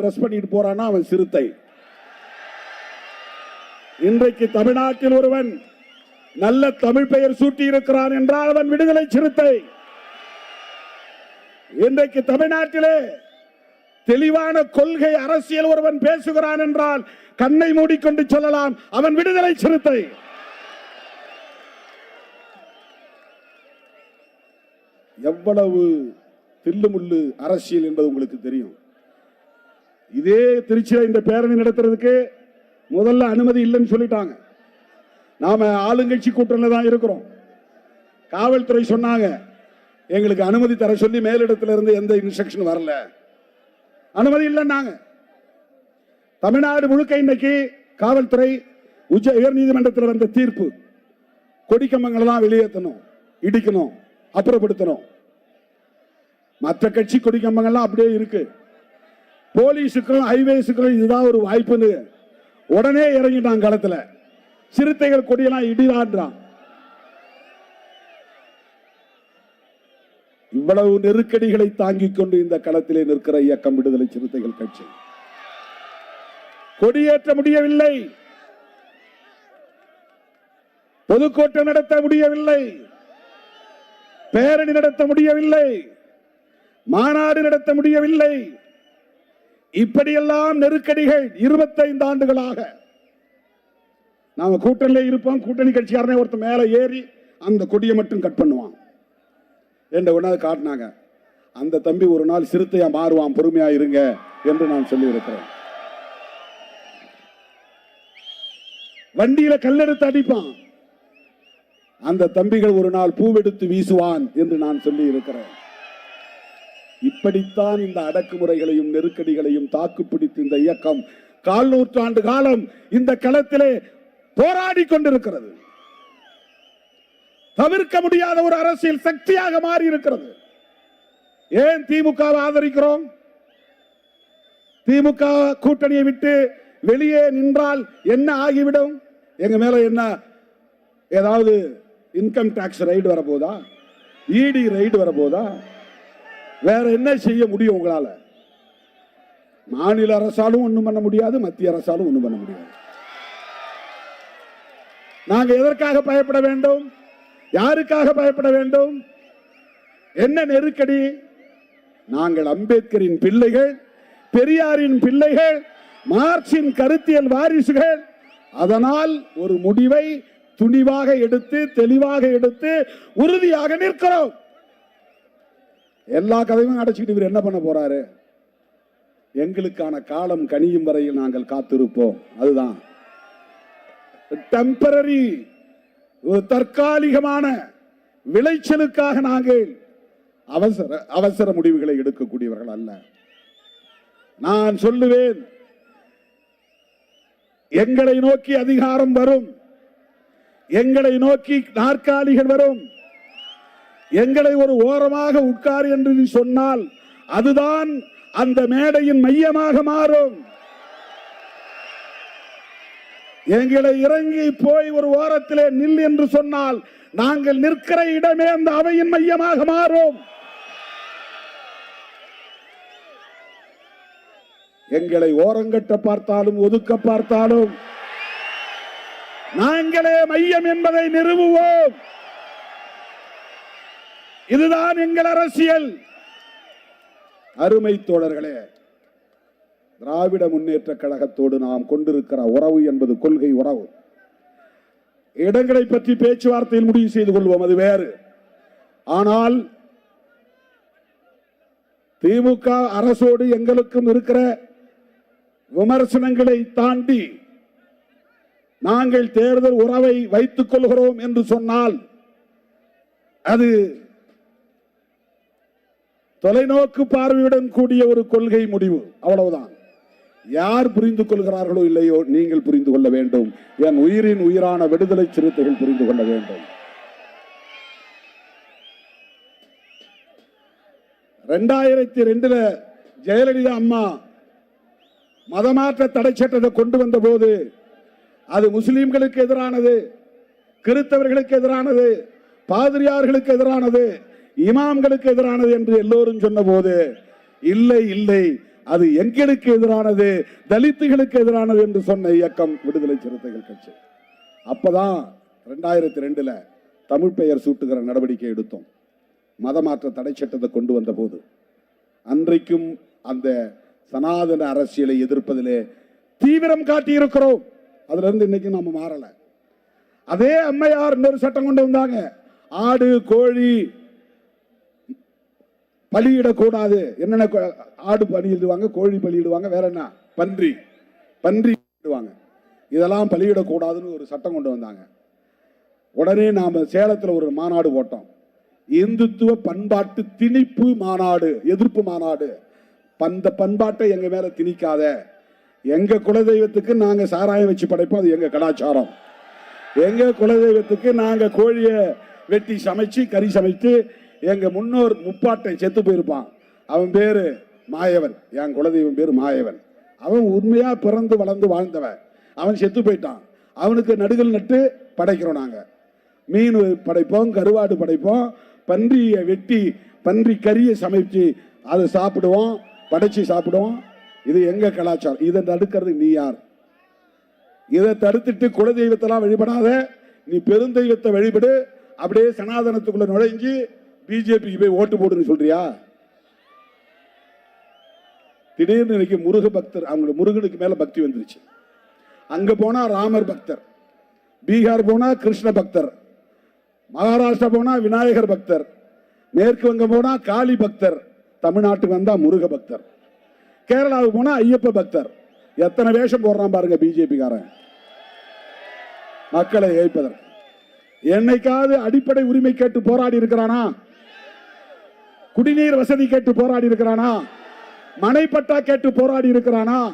Dress பண்ணிட்டு போறான்னா அவன் சிறுத்தை. இன்றைக்கு தமிழ்நாட்டில் ஒருவன் நல்ல தமிழ் பெயர் சூட்டி இருக்கிறான் என்றால் அவன் விடுதலை சிறுத்தை. இன்றைக்கு தமிழ்நாட்டிலே தெளிவான கொள்கை அரசியல் ஒருவன் பேசுகிறான் என்றால் கண்ணை மூடிக்கொண்டு சொல்லலாம் அவன் விடுதலை சிறுத்தை. எவ்வளவு தில்லுமுள்ளு அரசியல் என்பது உங்களுக்கு தெரியும். இதே திருச்சியில் இந்த பேரணி நடத்துறதுக்கு முதல்ல அனுமதி இல்லைன்னு சொல்லிட்டாங்க. நாம ஆளுங்கட்சி கூட்டணியில் தான் இருக்கிறோம். காவல்துறை சொன்னாங்க எங்களுக்கு அனுமதி தர சொல்லி மேலிடத்துல இருந்து எந்த இன்ஸ்ட்ரக்ஷன் வரல. அனுமதி இல்லைன்னாங்க. தமிழ்நாடு முழுக்க இன்னைக்கு காவல்துறை உச்ச உயர் நீதிமன்றத்தில் வந்த தீர்ப்பு. கொடிக்கம்பங்களை தான் வெளியேற்றணும் இடிக்கணும் அப்புறப்படுத்தணும். மற்ற கட்சி கொடிக்கம்பங்கள்லாம் அப்படியே இருக்கு. போலீஸுக்கும் ஹைவேஸுக்கும் இதுதான் ஒரு வாய்ப்புன்னு. உடனே இறங்கிட்டான் களத்துல. சிறுத்தைகள் கொடியெல்லாம் இடிலான்றான் இவ்வளவு நெருக்கடிகளை தாங்கிக் கொண்டு இந்த களத்திலே நிற்கிற இயக்கம் விடுதலை சிறுத்தைகள் கட்சி. கொடியேற்ற முடியவில்லை. பொதுக்கூட்டம் நடத்த முடியவில்லை. பேரணி நடத்த முடியவில்லை. மாநாடு நடத்த முடியவில்லை. இப்படியெல்லாம் நெருக்கடிகள் இருபத்தைந்து ஆண்டுகளாக. நாம கூட்டணியில இருப்போம் கூட்டணி கட்சிக்காரனே ஒருத்தன் மேல ஏறி அந்த கொடியை மட்டும் கட் பண்ணுவான். என்ற ஒன்றாவது காட்டினாங்க. அந்த தம்பி ஒரு நாள் சிறுத்தையா மாறுவான் பொறுமையா இருங்க என்று நான் சொல்லியிருக்கிறேன். வண்டியில கல்லெடுத்து அடிப்பான். அந்த தம்பிகள் ஒரு நாள் பூவெடுத்து வீசுவான் என்று நான் சொல்லி இருக்கிறேன் இப்படித்தான் இந்த அடக்குமுறைகளையும் நெருக்கடிகளையும் தாக்குப்பிடித்து இந்த இயக்கம் கால் நூற்றாண்டு காலம் இந்த களத்திலே போராடி கொண்டிருக்கிறது. தவிர்க்க முடியாத ஒரு அரசியல் சக்தியாக மாறி இருக்கிறது ஏன் திமுக ஆதரிக்கிறோம்? திமுக கூட்டணியை விட்டு வெளியே நின்றால் என்ன ஆகிவிடும்? எங்க மேல என்ன ஏதாவது இன்கம் டாக்ஸ் ரைடு வரப்போதா? இடி ரைடு வரப்போதா? வேற என்ன செய்ய முடியும் உங்களால? மாநில அரசாலும் ஒண்ணும் பண்ண முடியாது மத்திய அரசாலும் ஒண்ணும் பண்ண முடியாது. நாங்க எதற்காக பயப்பட வேண்டும்? யாருக்காக பயப்பட வேண்டும்? என்ன நெருக்கடி? நாங்கள் அம்பேத்கரின் பிள்ளைகள் பெரியாரின் பிள்ளைகள் மார்க்சின் கருத்தியல் வாரிசுகள். அதனால் ஒரு முடிவை துணிவாக எடுத்து தெளிவாக எடுத்து உறுதியாக நிற்கிறோம். எல்லா கதையும் அடைச்சிக்கிட்டு இவர் என்ன பண்ண போறாரு? எங்களுக்கான காலம் கனியும் வரையில் நாங்கள் காத்திருப்போம். அதுதான். டெம்பரரி ஒரு தற்காலிகமான விளைச்சலுக்காக நாங்கள் அவசர அவசர முடிவுகளை எடுக்கக்கூடியவர்கள் அல்ல. நான் சொல்லுவேன் எங்களை நோக்கி அதிகாரம் வரும். எங்களை நோக்கி நாற்காலிகள் வரும். எங்களை ஒரு ஓரமாக உட்கார் என்று நீ சொன்னால் அதுதான் அந்த மேடையின் மையமாக மாறும். எங்களை இறங்கி போய் ஒரு ஓரத்திலே நில் என்று சொன்னால் நாங்கள் நிற்கிற இடமே அந்த அவையின் மையமாக மாறும். எங்களை ஓரங்கட்ட பார்த்தாலும் ஒதுக்க பார்த்தாலும் நாங்களே மையம் என்பதை நிறுவுவோம். இதுதான் எங்கள் அரசியல். அருமை தோழர்களே திராவிட முன்னேற்ற கழகத்தோடு நாம் கொண்டிருக்கிற உறவு என்பது கொள்கை உறவு. இடங்களை பற்றி பேச்சுவார்த்தையில் முடிவு செய்து கொள்வோம் அது வேறு. ஆனால் திமுக அரசோடு எங்களுக்கும் இருக்கிற விமர்சனங்களை தாண்டி நாங்கள் தேர்தல் உறவை வைத்துக் கொள்கிறோம் என்று சொன்னால் அது தொலைநோக்கு பார்வையுடன் கூடிய ஒரு கொள்கை முடிவு. அவ்வளவுதான். யார் புரிந்து கொள்கிறார்களோ இல்லையோ நீங்கள் புரிந்து கொள்ள வேண்டும். என் உயிரின் உயிரான விடுதலை சிறுத்தைகள் புரிந்து கொள்ள வேண்டும். ரெண்டாயிரத்தி ரெண்டுல ஜெயலலிதா அம்மா மதமாற்ற தடை சட்டத்தை கொண்டு வந்த போது அது முஸ்லீம்களுக்கு எதிரானது கிறிஸ்தவர்களுக்கு எதிரானது பாதிரியார்களுக்கு எதிரானது இமாம்களுக்கு எதிரானது என்று எல்லோரும் சொன்னபோது இல்லை இல்லை அது எங்களுக்கு எதிரானது தலித்துகளுக்கு எதிரானது என்று சொன்ன இயக்கம் விடுதலை சிறுத்தைகள் கட்சி. அப்பதான் ரெண்டாயிரத்தி ரெண்டுல தமிழ் பெயர் சூட்டுகிற நடவடிக்கை எடுத்தோம். மதமாற்ற தடை சட்டத்தை கொண்டு வந்த போது அன்றைக்கும் அந்த சனாதன அரசியலை எதிர்ப்பதிலே தீவிரம் காட்டியிருக்கிறோம். அதுல இருந்து இன்னைக்கு நம்ம மாறல. அதே அம்மையார் இன்னொரு சட்டம் கொண்டு வந்தாங்க. ஆடு கோழி பலியிடக்கூடாது. என்னென்ன ஆடு பலியிடுவாங்க கோழி பலியிடுவாங்க வேற என்ன? பன்றி. பன்றி இடுவாங்க இதெல்லாம் பலியிடக்கூடாதுன்னு ஒரு சட்டம் கொண்டு வந்தாங்க. உடனே நாம் சேலத்தில் ஒரு மாநாடு போட்டோம். இந்துத்துவ பண்பாட்டு திணிப்பு மாநாடு எதிர்ப்பு மாநாடு. அந்த பண்பாட்டை எங்கள் மேலே திணிக்காத. எங்கள் குலதெய்வத்துக்கு நாங்கள் சாராயம் வச்சு படைப்போம் அது எங்கள் கலாச்சாரம். எங்கள் குலதெய்வத்துக்கு நாங்கள் கோழியை வெட்டி சமைச்சு கறி சமைத்து எங்க முன்னோர் முப்பாட்டன் செத்து போயிருப்பான். அவன் பேரு மாயவன். என் குலதெய்வம் பேரு மாயவன். அவன் உண்மையா பிறந்து வளர்ந்து வாழ்ந்தவன். அவன் செத்து போயிட்டான். அவனுக்கு நடுகள் நட்டு படைக்கிறோம் நாங்க. மீன் படைப்போம் கருவாடு படைப்போம் பன்றியை வெட்டி பன்றி கறியை சமைச்சு அதை சாப்பிடுவோம் படைச்சு சாப்பிடுவோம். இது எங்க கலாச்சாரம்? இதை தடுக்கிறது நீ யார்? இதை தடுத்துட்டு குலதெய்வத்தெல்லாம் வழிபடாத நீ பெருந்தெய்வத்தை வழிபடு அப்படியே சனாதனத்துக்குள்ள நுழைஞ்சு பிஜேபிக்கு போய் ஓட்டு போடுன்னு சொல்றியா? திடீர்னு இன்னைக்கு முருக பக்தர் அவங்களோட முருகனுக்கு மேல பக்தி வந்துருச்சு. அங்க போனா ராமர் பக்தர் பீகார் போனா கிருஷ்ண பக்தர் மகாராஷ்டிரா போனா விநாயகர் பக்தர் மேற்கு வங்கம் போனா காளி பக்தர் தமிழ்நாட்டுக்கு வந்தா முருக பக்தர் கேரளாவுக்கு போனா ஐயப்ப பக்தர். எத்தனை வேஷம் போடுறான் பாருங்க பிஜேபிக்காரன். மக்களை ஏய்ப்பதற்கு. என்னைக்காவது அடிப்படை உரிமை கேட்டு போராடி இருக்கிறானா? குடிநீர் வசதி கேட்டு போராடி இருக்கிறானா? மனைப்பட்டா கேட்டு போராடி இருக்கிறானா?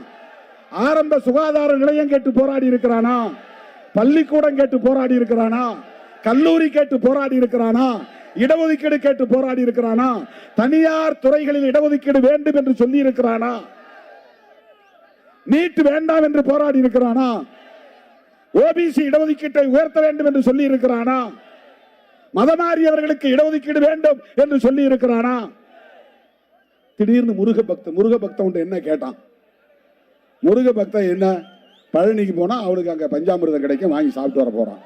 ஆரம்ப சுகாதார நிலையம் கேட்டு போராடி இருக்கிறானா? பள்ளிக்கூடம் கேட்டு போராடி இருக்கிறானா? கல்லூரி கேட்டு போராடி இருக்கிறானா? இடஒதுக்கீடு கேட்டு போராடி இருக்கிறானா? தனியார் துறைகளில் இடஒதுக்கீடு வேண்டும் என்று சொல்லி இருக்கிறானா? நீட் வேண்டாம் என்று போராடி இருக்கிறானா? ஓபிசி இடஒதுக்கீட்டை உயர்த்த வேண்டும் என்று சொல்லி இருக்கிறானா? மதமாறியவர்களுக்கு இடஒதுக்கீடு வேண்டும் என்று சொல்லி இருக்கிறானா திடீர்னு முருக பக்தன் முருக பக்தன் என்ன கேட்டான்? முருக பக்தன் என்ன? பழனிக்கு போனா அவனுக்கு அங்க பஞ்சாமிரதம் கிடைக்கும் வாங்கி சாப்பிட்டு வர போறான்.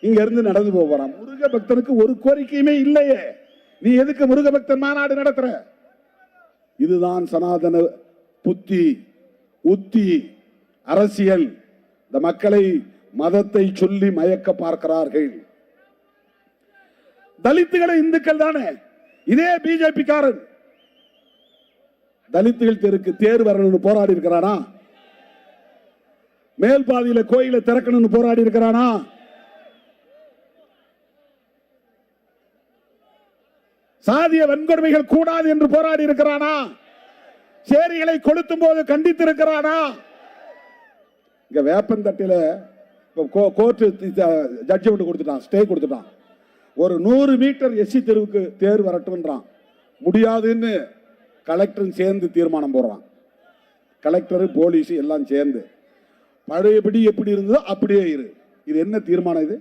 இங்க இருந்து நடந்து போக போறான். முருக பக்தனுக்கு ஒரு கோரிக்கையுமே இல்லையே. நீ எதுக்கு முருக பக்தன் மாநாடு நடத்துற? இதுதான் சனாதன புத்தி உத்தி அரசியல். இந்த மக்களை மதத்தை சொல்லி மயக்க பார்க்கிறார்கள். தலித்துகளை இந்துக்கள் தானே? இதே பிஜேபி காரன். தலித்துகள் தெருக்கு தேர் வரணும்னு போராடி இருக்கிறானா? மேல் பாதியில கோயிலை திறக்கணும்னு போராடி இருக்கிறானா? சாதிய வன்கொடுமைகள் கூடாது என்று போராடி இருக்கிறானா? சேரிகளை கொளுத்தும் போது கண்டித்திருக்கிறானா? இங்க வேப்பந்தட்டில கோர்ட்டு ஜட்ஜ்மெண்ட் கொடுத்துட்டான் ஸ்டே கொடுத்துட்டான். ஒரு நூறு மீட்டர் எஸ்சி தெருவுக்கு தேர் வரட்டும்ன்றான். முடியாதுன்னு கலெக்டரும் சேர்ந்து தீர்மானம் போடுறான். கலெக்டரு போலீஸு எல்லாம் சேர்ந்து. பழையபடி எப்படி இருந்ததோ அப்படியே இரு. இது என்ன தீர்மானம் இது?